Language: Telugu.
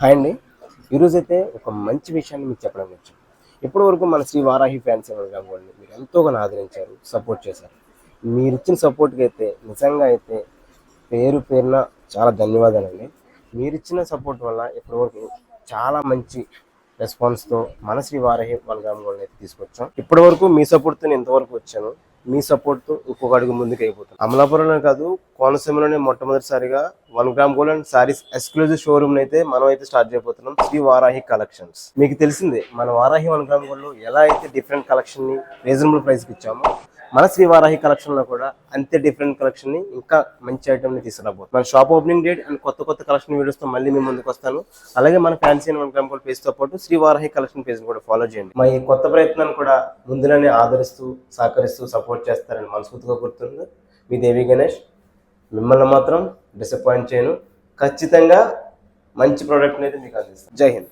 హాయ్ అండి. ఈరోజు అయితే ఒక మంచి విషయాన్ని మీకు చెప్పడం వచ్చాం. ఇప్పటి వరకు మన శ్రీ వారాహి ఫ్యాన్స్ ఎవరు కావాలి మీరు ఎంతోగానో ఆదరించారు సపోర్ట్ చేశారు. మీరు ఇచ్చిన సపోర్ట్కి అయితే నిజంగా అయితే పేరు పేరున చాలా ధన్యవాదాలండి. మీరు ఇచ్చిన సపోర్ట్ వల్ల ఇప్పటివరకు చాలా మంచి రెస్పాన్స్తో మన శ్రీ వారాహి వన్ గోల్డ్ అయితే తీసుకొచ్చాం. ఇప్పటివరకు మీ సపోర్ట్తో నేను ఇంతవరకు వచ్చాను. మీ సపోర్ట్తో ఇంకొక అడుగు ముందుకు అయిపోతుంది అమలాపురంలో కాదు కోనసీమలోనే మొట్టమొదటిసారిగా one gram gold and sarees exclusive showroom అయితే మనం అయితే స్టార్ట్ చేయబోతున్నాం. శ్రీ వారాహి కలెక్షన్స్ మీకు తెలిసిందే మన వారాహి వన్ గ్రామ్ గోల్డ్లో ఎలా అయితే డిఫరెంట్ కలెక్షన్ని రీజనబుల్ ప్రైస్కి ఇచ్చామో మన శ్రీ వారాహి కలెక్షన్లో కూడా అంతే డిఫరెంట్ కలెక్షన్ని ఇంకా మంచి ఐటమ్ని తీసుకురాబోతుంది మన షాప్ ఓపెనింగ్ డేట్ అండ్ కొత్త కొత్త కలెక్షన్ వీడియోస్తో మళ్ళీ మీ ముందుకు వస్తాను. అలాగే మన ఫ్యాన్సీ వన్ గ్రామ్ గోల్డ్ పేజ్తో పాటు శ్రీ వారాహి కలెక్షన్ పేజ్ కూడా ఫాలో చేయండి. మా ఈ కొత్త ప్రయత్నాన్ని కూడా ముందుగానే ఆదరిస్తూ సహకరిస్తూ సపోర్ట్ చేస్తారని మనస్ఫూర్తిగా గుర్తుంది మీ దేవి గణేష్ మిమ్మల్ని మాత్రం డిసప్పాయింట్ చేయను. ఖచ్చితంగా మంచి ప్రోడక్ట్ని అయితే మీకు అందిస్తాను. జై హింద్.